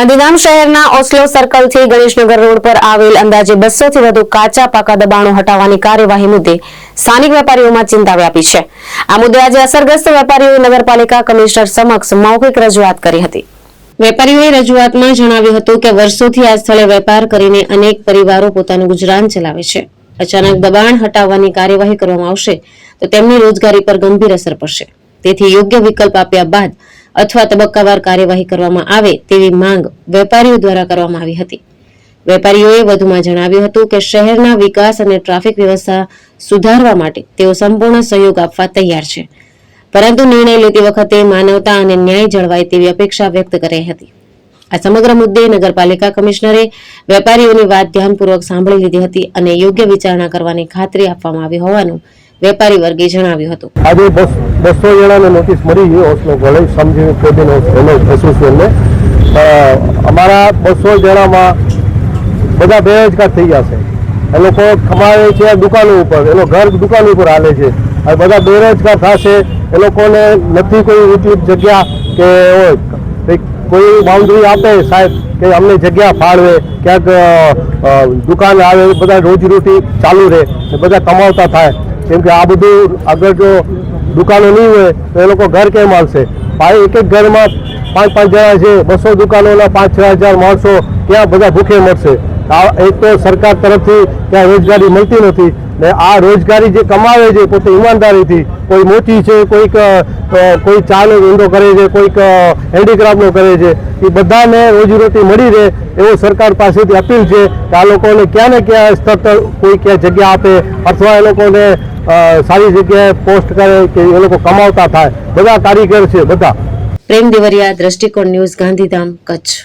ગાંધીધામ શહેરના Oslo સર્કલથી Ganeshnagar road પર આવેલ અંદાજે બસોથી વધુ કાચા પાકા દબાણો હટાવવાની કાર્યવાહી મુદ્દે સ્થાનિક વેપારીઓમાં ચિંતા વ્યાપી છે. આ મુદ્દે આજે અસરગ્રસ્ત વેપારીઓએ નગરપાલિકા કમિશનર સમક્ષ મૌખિક રજૂઆત કરી હતી. વેપારીઓએ રજૂઆતમાં જણાવ્યું હતું કે વર્ષોથી આ સ્થળે વેપાર કરીને અનેક પરિવારો પોતાનું ગુજરાન ચલાવે છે. અચાનક દબાણ હટાવવાની કાર્યવાહી કરવામાં આવશે તો તેમની રોજગારી પર ગંભીર અસર પડશે. તેથી યોગ્ય વિકલ્પ આપ્યા બાદ અથવા તબક્કાવાર કાર્યવાહી કરવામાં આવે તેવી માંગ વેપારીઓ દ્વારા કરવામાં આવી હતી. વેપારીઓએ વધુમાં જણાવ્યું હતું કે શહેરના વિકાસ અને ટ્રાફિક વ્યવસ્થા સુધારવા માટે તેઓ સંપૂર્ણ સહયોગ આપવા તૈયાર છે. પરંતુ નિર્ણય લેતી વખતે માનવતા અને ન્યાય જળવાય તેવી અપેક્ષા વ્યક્ત કરી હતી. આ સમગ્ર મુદ્દે નગરપાલિકા કમિશનરે વેપારીઓની વાત ધ્યાનપૂર્વક સાંભળી લીધી હતી અને યોગ્ય વિચારણા કરવાની ખાતરી આપવામાં આવી હોવાનું વેપારી વર્ગે જણાવ્યું હતું. આજે બસ જણાને નોટિસ મળી ગઈ ઓસ્લો કોલેજ સમજી કેબિન એસોસિએશનને અ, અમારા બસો જણામાં બધા બેરોજગાર થઈ ગયા છે. એ લોકો કમાવે છે દુકાનો ઉપર એનો ઘર દુકાન ઉપર હાલે છે. અને બધા બેરોજગાર થશે એ લોકોને નથી કોઈ ઊંચી જગ્યા કે કોઈ બાઉન્ડ્રી આપે સાહેબ કે અમને જગ્યા ફાળવે ક્યાંક દુકાન આવે બધા રોજીરોટી ચાલુ રહે બધા કમાવતા થાય. કેમ કે આ બધું આગળ જો દુકાનો નહીં હોય, તો એ લોકો ઘર કેમ આવશે ભાઈ, એક એક ઘરમાં પાંચ પાંચ જણા છે, બસો દુકાનોના પાંચ છ હજાર માણસો ક્યાં બધા ભૂખે મળશે એક તો સરકાર તરફથી ત્યાં રોજગારી મળતી નથી. ને આ રોજગારી જે કમાવે છે પોતે ઈમાનદારીથી, કોઈ મોચી છે, કોઈક કોઈ ચાનો ધંધો કરે છે, કોઈક હેન્ડીક્રાફ્ટનો કરે છે, એ બધાને રોજીરોટી મળી રહે એવો સરકાર પાસેથી અપીલ છે કે આ લોકોને ક્યાં ને ક્યાં સ્તર કોઈ ક્યાં જગ્યા આપે અથવા એ લોકોને સારી જગ્યાએ પોસ્ટ કરે કે એ લોકો કમાવતા થાય. બધા કારીગર છે બધા. પ્રેમ દેવરિયા, દ્રષ્ટિકોણ ન્યૂઝ, ગાંધીધામ, કચ્છ.